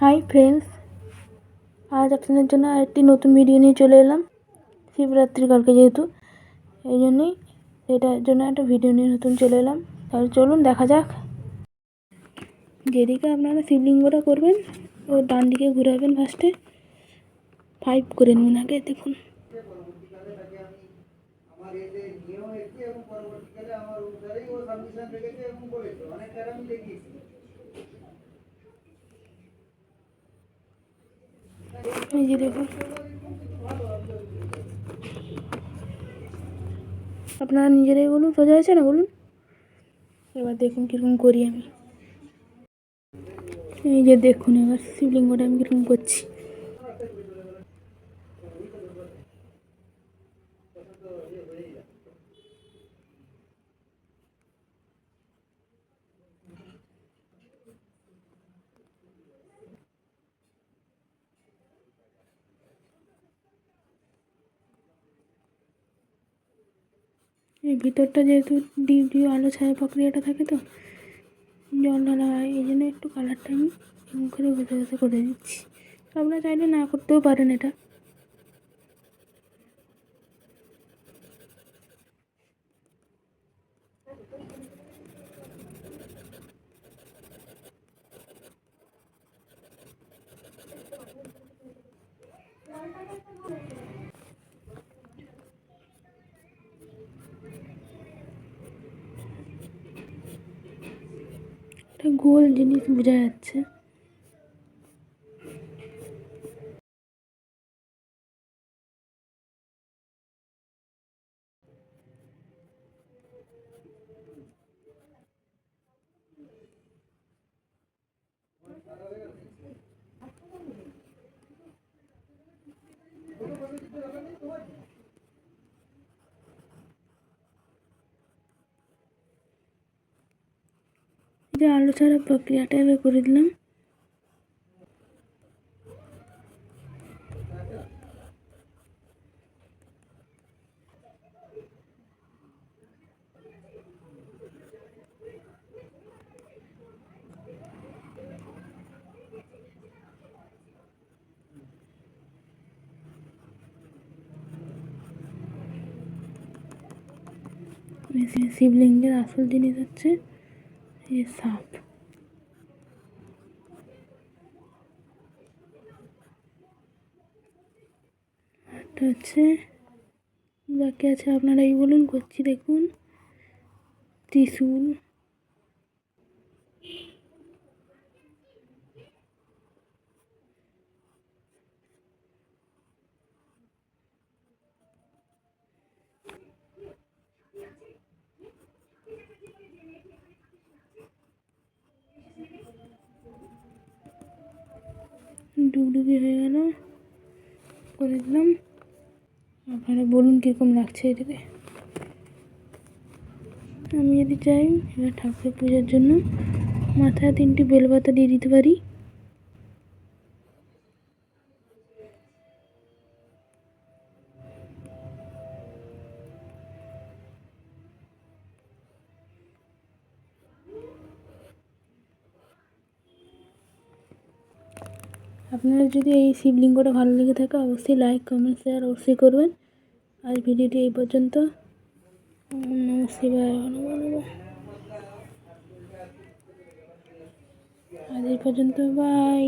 Hi friends আজ আপনাদের জন্য আরেকটি নতুন ভিডিও নিয়ে চলে এলাম। শিবরাত্রি কালকে যেহেতু, এই জন্যই এটার জন্য একটা ভিডিও নিয়ে নতুন চলে এলাম। তাহলে চলুন, দেখা যাক। যেদিকে আপনারা শিবলিঙ্গটা করবেন ও ডান দিকে ঘুরাবেন ফার্স্টে ফাইভ করে নিন আগে, দেখুন। আমার এতে নিয়েও এবং পরবর্তীকালে আমার অনুসারেই ও সাবমিশন রেখেছে এবং করেছে। অনেক আমি দেখিয়েছি। এই যে দেখুন। আপনারা নিজেরাই বলুন, সোজা হয়েছে না বলুন? এবার দেখুন কীরকম করি আমি। এই যে দেখুন, এবার শিবলিঙ্গটা আমি কীরকম করছি। ভিতরটা যেহেতু ডিপ ডিপ আলো ছায়া প্রক্রিয়াটা থাকে তো জল ঢালা হয়, এই জন্য একটু কালারটা আমি করে ঘষে ঘষে করে দিচ্ছি আপনারা চাইলে না করতেও পারেন এটা। একটা গোল জিনিস বোঝা যাচ্ছে। যে আলু ছাড়া প্রক্রিয়াটা এবার করে দিলাম। শিবলিঙ্গের আসল জিনিস হচ্ছে এই যে সাপ একটা হচ্ছে বাকি আছে আপনারাই বলুন করছি দেখুন। ত্রিশূল। ডুবডুবি হয়ে গেল। করে দিলাম। আপনারা বলুন কীরকম লাগছে এটাকে আমি যদি চাই, এবার ঠাকুরের পূজার জন্য মাথায় তিনটি বেলপাতা দিয়ে দিতে পারি। আপনারা যদি এই শিবলিঙ্গটা ভালো লেগে থাকে, অবশ্যই লাইক কমেন্ট শেয়ার অবশ্যই করবেন আর ভিডিওটি এই পর্যন্ত। আজ এই পর্যন্ত বাই